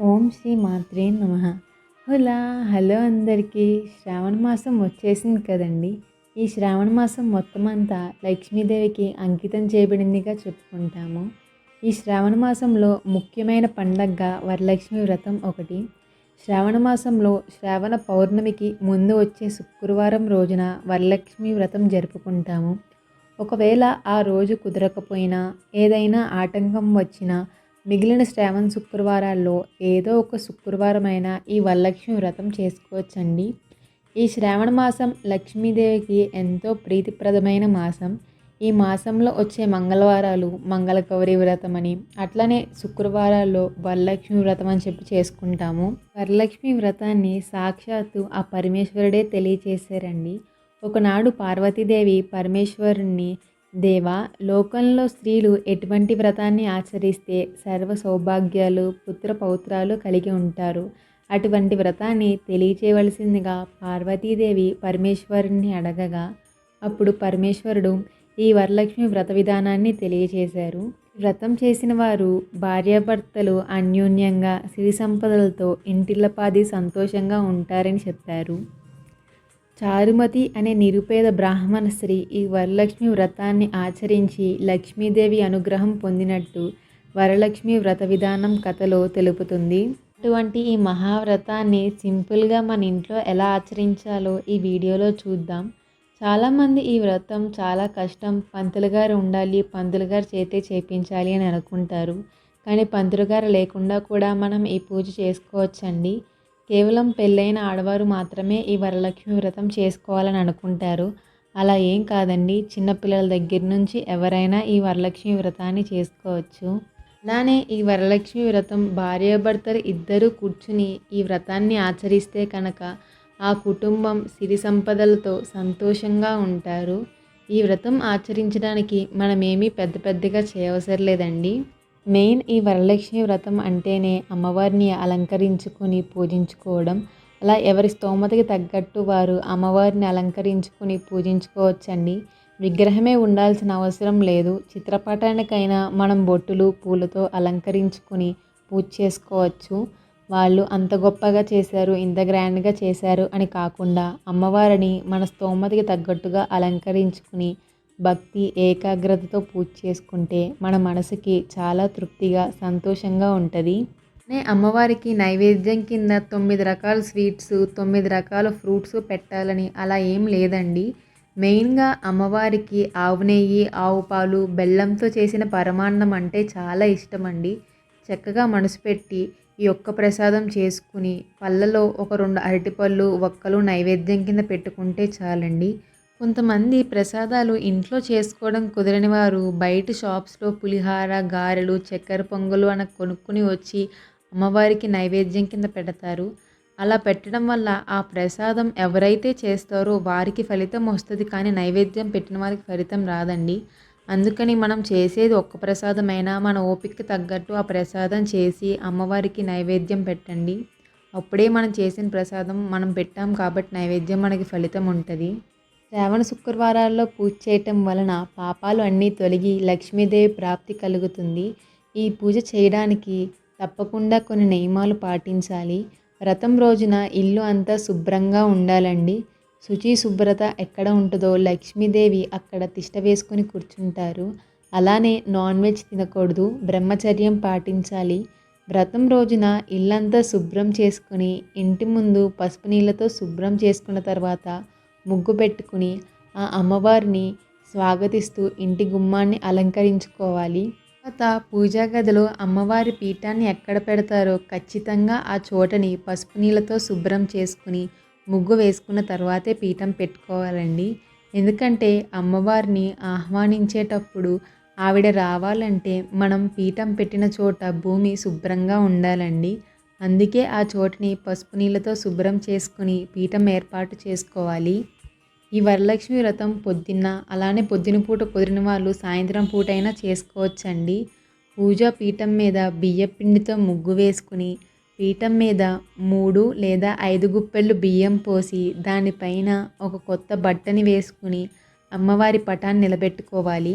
ఓం శ్రీ మాత్రే నమ. హులా హలో అందరికీ. శ్రావణ మాసం వచ్చేసింది కదండి. ఈ శ్రావణ మాసం మొత్తం అంతా లక్ష్మీదేవికి అంకితం చేయబడిందిగా చెప్పుకుంటాము. ఈ శ్రావణ మాసంలో ముఖ్యమైన పండగగా వరలక్ష్మి వ్రతం ఒకటి. శ్రావణ మాసంలో శ్రావణ పౌర్ణమికి ముందు వచ్చే శుక్రవారం రోజున వరలక్ష్మి వ్రతం జరుపుకుంటాము. ఒకవేళ ఆ రోజు కుదరకపోయినా ఏదైనా ఆటంకం వచ్చినా మిగిలిన శ్రావణ శుక్రవారాల్లో ఏదో ఒక శుక్రవారమైనా ఈ వరలక్ష్మి వ్రతం చేసుకోవచ్చండి. ఈ శ్రావణ మాసం లక్ష్మీదేవికి ఎంతో ప్రీతిప్రదమైన మాసం. ఈ మాసంలో వచ్చే మంగళవారాలు మంగళగౌరి వ్రతం అని అట్లనే శుక్రవారాల్లో వరలక్ష్మి వ్రతం అని చెప్పి చేసుకుంటాము. వరలక్ష్మి వ్రతాన్ని సాక్షాత్తు ఆ పరమేశ్వరుడే తెలియచేశారండి. ఒకనాడు పార్వతీదేవి పరమేశ్వరుణ్ణి దేవా లోకంలో స్త్రీలు ఎటువంటి వ్రతాన్ని ఆచరిస్తే సర్వ సౌభాగ్యాలు పుత్ర పౌత్రాలు కలిగి ఉంటారు. అటువంటి వ్రతాన్ని తెలియచేయవలసిందిగా పార్వతీదేవి పరమేశ్వరుణ్ణి అడగగా అప్పుడు పరమేశ్వరుడు ఈ వరలక్ష్మి వ్రత విధానాన్ని తెలియచేశారు. వ్రతం చేసిన వారు భార్యాభర్తలు అన్యోన్యంగా సిరి సంపదలతో ఇంటిల్లపాది సంతోషంగా ఉంటారని చెప్పారు. చారుమతి అనే నిరుపేద బ్రాహ్మణ స్త్రీ ఈ వరలక్ష్మి వ్రతాన్ని ఆచరించి లక్ష్మీదేవి అనుగ్రహం పొందినట్టు వరలక్ష్మి వ్రత విధానం కథలో తెలుపుతుంది. అటువంటి ఈ మహావ్రతాన్ని సింపుల్గా మన ఇంట్లో ఎలా ఆచరించాలో ఈ వీడియోలో చూద్దాం. చాలామంది ఈ వ్రతం చాలా కష్టం పంతులు గారు ఉండాలి పంతులు గారు చేతే చేపించాలి అని అనుకుంటారు. కానీ పంతులు గారు లేకుండా కూడా మనం ఈ పూజ చేసుకోవచ్చండి. కేవలం పెళ్ళైన ఆడవారు మాత్రమే ఈ వరలక్ష్మి వ్రతం చేసుకోవాలని అనుకుంటారు. అలా ఏం కాదండి. చిన్నపిల్లల దగ్గర నుంచి ఎవరైనా ఈ వరలక్ష్మి వ్రతాన్ని చేసుకోవచ్చు. అలానే ఈ వరలక్ష్మి వ్రతం భార్యాభర్తలు ఇద్దరు కూర్చుని ఈ వ్రతాన్ని ఆచరిస్తే కనుక ఆ కుటుంబం సిరి సంపదలతో సంతోషంగా ఉంటారు. ఈ వ్రతం ఆచరించడానికి మనమేమీ పెద్ద పెద్దగా చేయవసరం లేదండి. మెయిన్ ఈ వరలక్ష్మి వ్రతం అంటేనే అమ్మవారిని అలంకరించుకొని పూజించుకోవడం. అలా ఎవరి స్తోమతకి తగ్గట్టు వారు అమ్మవారిని అలంకరించుకొని పూజించుకోవచ్చండి. విగ్రహమే ఉండాల్సిన అవసరం లేదు. చిత్రపటానికైనా మనం బొట్టులు పూలతో అలంకరించుకొని పూజ చేసుకోవచ్చు. వాళ్ళు అంత గొప్పగా చేశారు ఇంత గ్రాండ్గా చేశారు అని కాకుండా అమ్మవారిని మన స్తోమతకి తగ్గట్టుగా అలంకరించుకుని భక్తి ఏకాగ్రతతో పూజ చేసుకుంటే మన మనసుకి చాలా తృప్తిగా సంతోషంగా ఉంటుంది. నే అమ్మవారికి నైవేద్యం కింద తొమ్మిది రకాల స్వీట్స్ తొమ్మిది రకాల ఫ్రూట్స్ పెట్టాలని అలా ఏం లేదండి. మెయిన్గా అమ్మవారికి ఆవు నెయ్యి ఆవు పాలు బెల్లంతో చేసిన పరమాన్నం అంటే చాలా ఇష్టం అండి చక్కగా మనసు పెట్టి ఈ ఒక్క ప్రసాదం చేసుకుని పళ్ళలో ఒక రెండు అరటిపళ్ళు ఒక్కలు నైవేద్యం కింద పెట్టుకుంటే చాలండి. కొంతమంది ప్రసాదాలు ఇంట్లో చేసుకోవడం కుదరని వారు బయట షాప్స్లో పులిహార గారెలు చక్కెర పొంగలు అని కొనుక్కుని వచ్చి అమ్మవారికి నైవేద్యం కింద పెడతారు. అలా పెట్టడం వల్ల ఆ ప్రసాదం ఎవరైతే చేస్తారో వారికి ఫలితం వస్తుంది కానీ నైవేద్యం పెట్టిన వారికి ఫలితం రాదండి. అందుకని మనం చేసేది ఒక్క ప్రసాదమైనా మన ఓపికకి తగ్గట్టు ఆ ప్రసాదం చేసి అమ్మవారికి నైవేద్యం పెట్టండి. అప్పుడే మనం చేసిన ప్రసాదం మనం పెట్టాం కాబట్టి నైవేద్యం మనకి ఫలితం ఉంటుంది. శ్రావణ శుక్రవారాల్లో పూజ చేయటం వలన పాపాలు అన్నీ తొలగి లక్ష్మీదేవి ప్రాప్తి కలుగుతుంది. ఈ పూజ చేయడానికి తప్పకుండా కొన్ని నియమాలు పాటించాలి. వ్రతం రోజున ఇల్లు అంతా శుభ్రంగా ఉండాలండి. శుచి శుభ్రత ఎక్కడ ఉంటుందో లక్ష్మీదేవి అక్కడ తిష్ట వేసుకుని కూర్చుంటారు. అలానే నాన్ వెజ్ తినకూడదు బ్రహ్మచర్యం పాటించాలి. వ్రతం రోజున ఇల్లంతా శుభ్రం చేసుకుని ఇంటి ముందు పసుపు నీళ్ళతో శుభ్రం చేసుకున్న తర్వాత ముగ్గు పెట్టుకుని ఆ అమ్మవారిని స్వాగతిస్తూ ఇంటి గుమ్మాన్ని అలంకరించుకోవాలి. తర్వాత పూజా గదిలో అమ్మవారి పీఠాన్ని ఎక్కడ పెడతారో ఖచ్చితంగా ఆ చోటని పసుపు నీళ్ళతో శుభ్రం చేసుకుని ముగ్గు వేసుకున్న తర్వాతే పీఠం పెట్టుకోవాలండి. ఎందుకంటే అమ్మవారిని ఆహ్వానించేటప్పుడు ఆవిడ రావాలంటే మనం పీఠం పెట్టిన చోట భూమి శుభ్రంగా ఉండాలండి. అందుకే ఆ చోటుని పసుపు నీళ్ళతో శుభ్రం చేసుకుని పీఠం ఏర్పాటు చేసుకోవాలి. ఈ వరలక్ష్మి వ్రతం పొద్దున్న అలానే పొద్దున పూట కుదిరిన వాళ్ళు సాయంత్రం పూటైనా చేసుకోవచ్చండి. పూజా పీఠం మీద బియ్య పిండితో ముగ్గు వేసుకుని పీఠం మీద మూడు లేదా ఐదు గుప్పెళ్ళు బియ్యం పోసి దానిపైన ఒక కొత్త బట్టని వేసుకుని అమ్మవారి పటాన్ని నిలబెట్టుకోవాలి.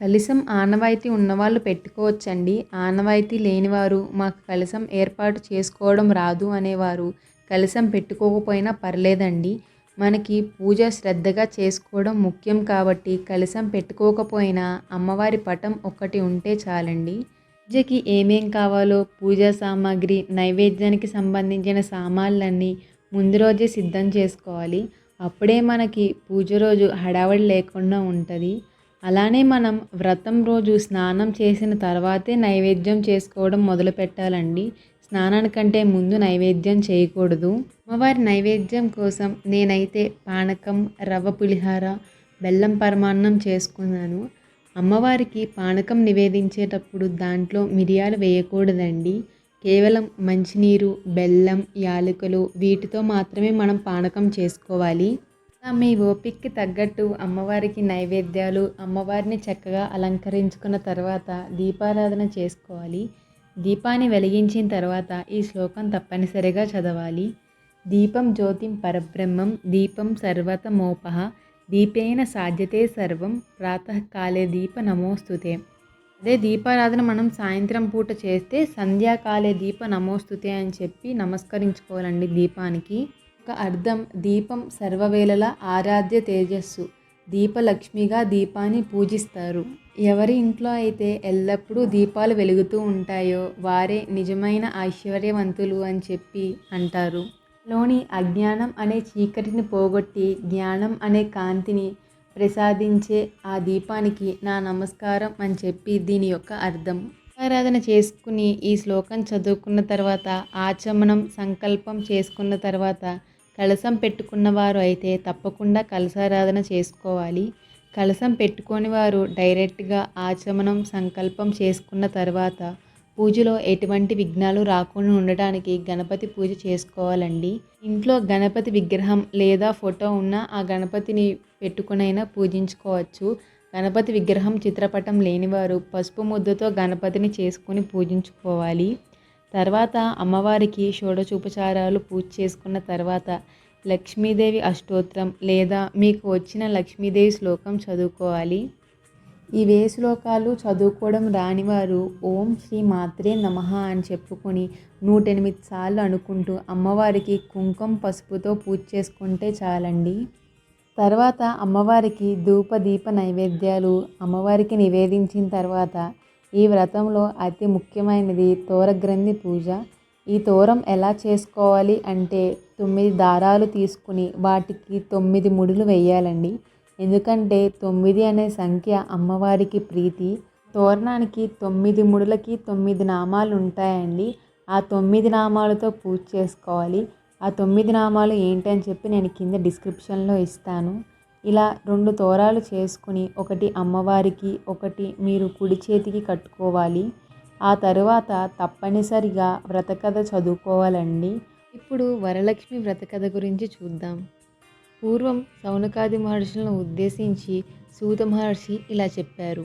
కలిసం ఆనవాయితీ ఉన్నవాళ్ళు పెట్టుకోవచ్చండి. ఆనవాయితీ లేనివారు మాకు కలిసం ఏర్పాటు చేసుకోవడం రాదు అనేవారు కలిసం పెట్టుకోకపోయినా పర్లేదండి. మనకి పూజ శ్రద్ధగా చేసుకోవడం ముఖ్యం కాబట్టి కలసం పెట్టుకోకపోయినా అమ్మవారి పటం ఒక్కటి ఉంటే చాలండి. పూజకి ఏమేం కావాలో పూజా సామాగ్రి నైవేద్యానికి సంబంధించిన సామాన్లన్నీ ముందు రోజే సిద్ధం చేసుకోవాలి. అప్పుడే మనకి పూజ రోజు హడావడి లేకుండా ఉంటుంది. అలానే మనం వ్రతం రోజు స్నానం చేసిన తర్వాతే నైవేద్యం చేసుకోవడం మొదలు పెట్టాలండి స్నానానికంటే ముందు నైవేద్యం చేయకూడదు. అమ్మవారి నైవేద్యం కోసం నేనైతే పానకం రవ్వ పులిహార బెల్లం పరమాన్నం చేసుకున్నాను. అమ్మవారికి పానకం నివేదించేటప్పుడు దాంట్లో మిరియాలు వేయకూడదండి. కేవలం మంచినీరు బెల్లం యాలకులు వీటితో మాత్రమే మనం పానకం చేసుకోవాలి. మీ ఓపిక్కి తగ్గట్టు అమ్మవారికి నైవేద్యాలు అమ్మవారిని చక్కగా అలంకరించుకున్న తర్వాత దీపారాధన చేసుకోవాలి. దీపాన్ని వెలిగించిన తర్వాత ఈ శ్లోకం తప్పనిసరిగా చదవాలి. దీపం జ్యోతిం పరబ్రహ్మం దీపం సర్వతమోపహ దీపేన సాధ్యతే సర్వం ప్రాతకాలే దీప నమోస్తుతే. అదే దీపారాధన మనం సాయంత్రం పూట చేస్తే సంధ్యాకాలే దీప నమోస్తుతే అని చెప్పి నమస్కరించుకోవాలండి దీపానికి. ఒక అర్థం దీపం సర్వవేళల ఆరాధ్య తేజస్సు. దీపలక్ష్మిగా దీపాన్ని పూజిస్తారు. ఎవరి ఇంట్లో అయితే ఎల్లప్పుడూ దీపాలు వెలుగుతూ ఉంటాయో వారే నిజమైన ఐశ్వర్యవంతులు అని చెప్పి అంటారు. లోని అజ్ఞానం అనే చీకటిని పోగొట్టి జ్ఞానం అనే కాంతిని ప్రసాదించే ఆ దీపానికి నా నమస్కారం అని చెప్పి దీని యొక్క అర్థం. ఆరాధన చేసుకుని ఈ శ్లోకం చదువుకున్న తర్వాత ఆచమనం సంకల్పం చేసుకున్న తర్వాత కలసం పెట్టుకున్న వారు అయితే తప్పకుండా కలసారాధన చేసుకోవాలి. కలసం పెట్టుకొని వారు డైరెక్ట్గా ఆచమనం సంకల్పం చేసుకున్న తర్వాత పూజలో ఎటువంటి విఘ్నాలు రాకుండా ఉండటానికి గణపతి పూజ చేసుకోవాలండి. ఇంట్లో గణపతి విగ్రహం లేదా ఫోటో ఉన్న ఆ గణపతిని పెట్టుకునైనా పూజించుకోవచ్చు. గణపతి విగ్రహం చిత్రపటం లేనివారు పసుపు ముద్దతో గణపతిని చేసుకుని పూజించుకోవాలి. తర్వాత అమ్మవారికి షోడచూపచారాలు పూజ చేసుకున్న తర్వాత లక్ష్మీదేవి అష్టోత్తరం లేదా మీకు వచ్చిన లక్ష్మీదేవి శ్లోకం చదువుకోవాలి. ఇవే శ్లోకాలు చదువుకోవడం రానివారు ఓం శ్రీ మాత్రే నమ అని చెప్పుకొని నూట ఎనిమిది సార్లు అనుకుంటూ అమ్మవారికి కుంకుమ పసుపుతో పూజ చేసుకుంటే చాలండి. తర్వాత అమ్మవారికి ధూప దీప నైవేద్యాలు అమ్మవారికి నివేదించిన తర్వాత ఈ వ్రతంలో అతి ముఖ్యమైనది తోరగ్రంథి పూజ. ఈ తోరం ఎలా చేసుకోవాలి అంటే తొమ్మిది దారాలు తీసుకుని వాటికి తొమ్మిది ముడులు వేయాలండి. ఎందుకంటే తొమ్మిది అనే సంఖ్య అమ్మవారికి ప్రీతి. తోరణానికి తొమ్మిది ముడులకి తొమ్మిది నామాలు ఉంటాయండి. ఆ తొమ్మిది నామాలతో పూజ చేసుకోవాలి. ఆ తొమ్మిది నామాలు ఏంటని చెప్పి నేను కింద డిస్క్రిప్షన్లో ఇస్తాను. ఇలా రెండు తోరాలు చేసుకుని ఒకటి అమ్మవారికి ఒకటి మీరు కుడి చేతికి కట్టుకోవాలి. ఆ తరువాత తప్పనిసరిగా వ్రతకథ చదువుకోవాలండి. ఇప్పుడు వరలక్ష్మి వ్రతకథ గురించి చూద్దాం. పూర్వం సౌనకాది మహర్షులను ఉద్దేశించి సూత మహర్షి ఇలా చెప్పారు.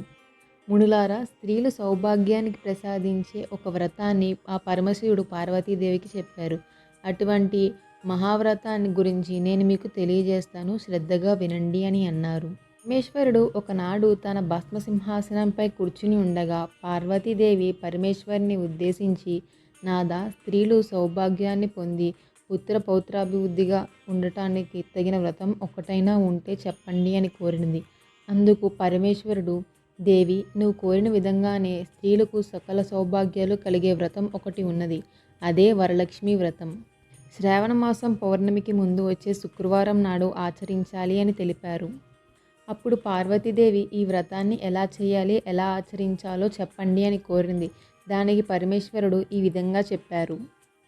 మునులారా స్త్రీలు సౌభాగ్యానికి ప్రసాదించే ఒక వ్రతాన్ని ఆ పరమశివుడు పార్వతీదేవికి చెప్పారు. అటువంటి మహావ్రతాన్ని గురించి నేను మీకు తెలియజేస్తాను. శ్రద్ధగా వినండి అని అన్నారు. పరమేశ్వరుడు ఒకనాడు తన భస్మ సింహాసనంపై కూర్చుని ఉండగా పార్వతీదేవి పరమేశ్వరిని ఉద్దేశించి నాదా స్త్రీలు సౌభాగ్యాన్ని పొంది పుత్ర పౌత్రాభివృద్ధిగా ఉండటానికి తగిన వ్రతం ఒకటైనా ఉంటే చెప్పండి అని కోరినది. అందుకు పరమేశ్వరుడు దేవి నువ్వు కోరిన విధంగానే స్త్రీలకు సకల సౌభాగ్యాలు కలిగే వ్రతం ఒకటి ఉన్నది. అదే వరలక్ష్మి వ్రతం. శ్రావణ మాసం పౌర్ణమికి ముందు వచ్చే శుక్రవారం నాడు ఆచరించాలి అని తెలిపారు. అప్పుడు పార్వతీదేవి ఈ వ్రతాన్ని ఎలా చేయాలి ఎలా ఆచరించాలో చెప్పండి అని కోరింది. దానికి పరమేశ్వరుడు ఈ విధంగా చెప్పారు.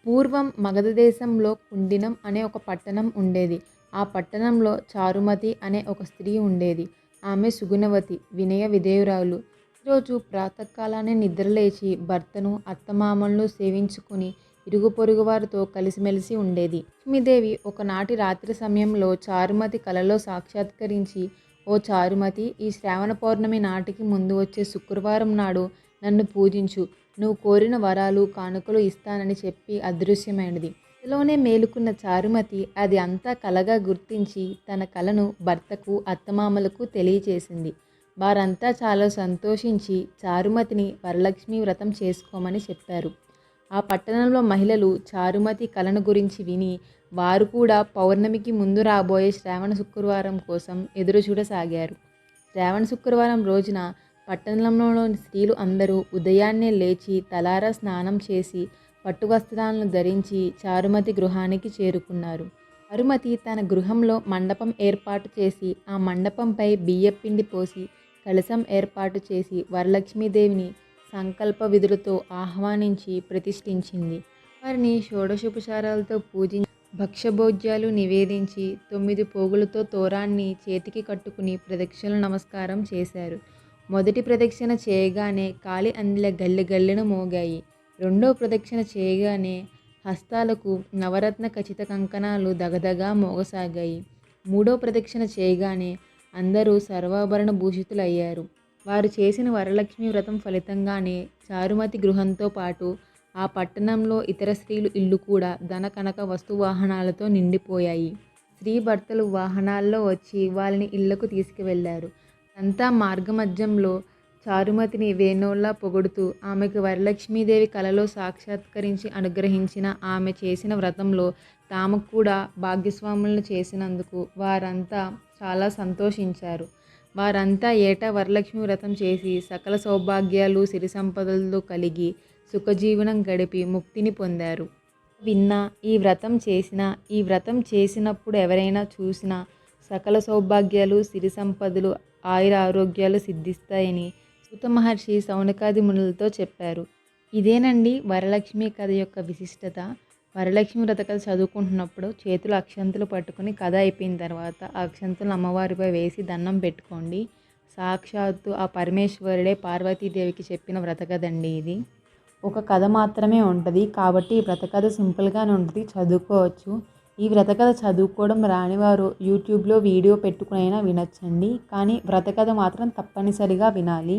పూర్వం మగధ దేశంలో కుండినం అనే ఒక పట్టణం ఉండేది. ఆ పట్టణంలో చారుమతి అనే ఒక స్త్రీ ఉండేది. ఆమె సుగుణవతి వినయ విధేయురాలు. రోజు ప్రాతకాలానే నిద్రలేచి భర్తను అత్తమామలను సేవించుకుని ఇరుగు పొరుగు వారితో కలిసిమెలిసి ఉండేది. లక్ష్మీదేవి ఒకనాటి రాత్రి సమయంలో చారుమతి కలలో సాక్షాత్కరించి ఓ చారుమతి ఈ శ్రావణ పౌర్ణమి నాటికి ముందు వచ్చే శుక్రవారం నాడు నన్ను పూజించు. నువ్వు కోరిన వరాలు కానుకలు ఇస్తానని చెప్పి అదృశ్యమైనది. ఇందులోనే మేలుకున్న చారుమతి అది అంతా కలగా గుర్తించి తన కలను భర్తకు అత్తమామలకు తెలియచేసింది. వారంతా చాలా సంతోషించి చారుమతిని వరలక్ష్మి వ్రతం చేసుకోమని చెప్పారు. ఆ పట్టణంలో మహిళలు చారుమతి కళను గురించి విని వారు కూడా పౌర్ణమికి ముందు రాబోయే శ్రావణ శుక్రవారం కోసం ఎదురు చూడసాగారు. శ్రావణ శుక్రవారం రోజున పట్టణంలోని స్త్రీలు అందరూ ఉదయాన్నే లేచి తలారా స్నానం చేసి పట్టు వస్త్రాలను ధరించి చారుమతి గృహానికి చేరుకున్నారు. చారుమతి తన గృహంలో మండపం ఏర్పాటు చేసి ఆ మండపంపై బియ్యపిండి పోసి కలశం ఏర్పాటు చేసి వరలక్ష్మీదేవిని సంకల్ప విధులతో ఆహ్వానించి ప్రతిష్ఠించింది. వారిని షోడశోపచారాలతో పూజించి భక్ష్యభోజ్యాలు నివేదించి తొమ్మిది పోగులతో తోరాన్ని చేతికి కట్టుకుని ప్రదక్షిణ నమస్కారం చేశారు. మొదటి ప్రదక్షిణ చేయగానే కాలి అందిల గల్లె గల్లెను మోగాయి. రెండో ప్రదక్షిణ చేయగానే హస్తాలకు నవరత్న ఖచ్చిత కంకణాలు దగదగా మోగసాగాయి. మూడో ప్రదక్షిణ చేయగానే అందరూ సర్వాభరణ భూషితులయ్యారు. వారు చేసిన వరలక్ష్మి వ్రతం ఫలితంగానే చారుమతి గృహంతో పాటు ఆ పట్టణంలో ఇతర స్త్రీలు ఇల్లు కూడా ధన కనక వస్తు వాహనాలతో నిండిపోయాయి. స్త్రీ భర్తలు వాహనాల్లో వచ్చి వాళ్ళని ఇళ్ళకు తీసుకువెళ్ళారు. అంతా మార్గమధ్యంలో చారుమతిని వేణోల్లా పొగుడుతూ ఆమెకు వరలక్ష్మీదేవి కలలో సాక్షాత్కరించి అనుగ్రహించిన ఆమె చేసిన వ్రతంలో తాము కూడా భాగ్యస్వాములను చేసినందుకు వారంతా చాలా సంతోషించారు. వారంతా ఏటా వరలక్ష్మి వ్రతం చేసి సకల సౌభాగ్యాలు సిరి సంపదలతో కలిగి సుఖజీవనం గడిపి ముక్తిని పొందారు. విన్నా ఈ వ్రతం చేసిన ఈ వ్రతం చేసినప్పుడు ఎవరైనా చూసినా సకల సౌభాగ్యాలు సిరి సంపదలు ఆయుర ఆరోగ్యాలు సిద్ధిస్తాయని సూత మహర్షి సౌనకాది మునులతో చెప్పారు. ఇదేనండి వరలక్ష్మి కథ యొక్క విశిష్టత. వరలక్ష్మి వ్రత కథ చదువుకుంటున్నప్పుడు చేతులు అక్షంతులు పట్టుకుని కథ అయిపోయిన తర్వాత ఆ అక్షంతులు అమ్మవారిపై వేసి దండం పెట్టుకోండి. సాక్షాత్తు ఆ పరమేశ్వరుడే పార్వతీదేవికి చెప్పిన వ్రతకథ అండి ఇది. ఒక కథ మాత్రమే ఉంటుంది కాబట్టి ఈ వ్రతకథ సింపుల్గానే ఉంటుంది. చదువుకోవచ్చు. ఈ వ్రతకథ చదువుకోవడం రానివారు యూట్యూబ్లో వీడియో పెట్టుకునైనా వినొచ్చండి. కానీ వ్రతకథ మాత్రం తప్పనిసరిగా వినాలి.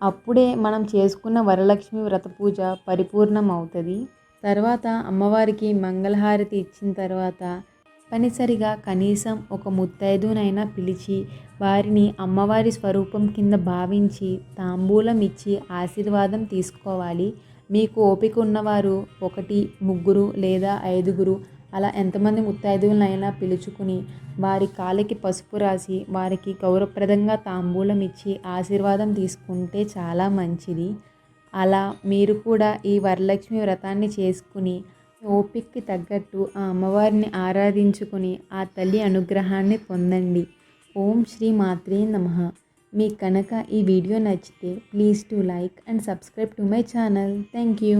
అప్పుడే మనం చేసుకున్న వరలక్ష్మి వ్రత పూజ పరిపూర్ణం అవుతుంది తర్వాత అమ్మవారికి మంగళహారతి ఇచ్చిన తర్వాత తప్పనిసరిగా కనీసం ఒక ముత్తైదునైనా పిలిచి వారిని అమ్మవారి స్వరూపం కింద భావించి తాంబూలం ఇచ్చి ఆశీర్వాదం తీసుకోవాలి. మీకు ఓపిక ఉన్నవారు ఒకటి ముగ్గురు లేదా ఐదుగురు అలా ఎంతమంది ముత్తైదువులనైనా పిలుచుకుని వారి కాలికి పసుపు రాసి వారికి గౌరవప్రదంగా తాంబూలం ఇచ్చి ఆశీర్వాదం తీసుకుంటే చాలా మంచిది. అలా మీరు కూడా ఈ వరలక్ష్మి వ్రతాన్ని చేసుకుని ఓపికకి తగ్గట్టు ఆ అమ్మవారిని ఆరాధించుకుని ఆ తల్లి అనుగ్రహాన్ని పొందండి. ఓం శ్రీ మాత్రే నమ. మీకు కనుక ఈ వీడియో నచ్చితే please to like and subscribe to my channel. Thank you.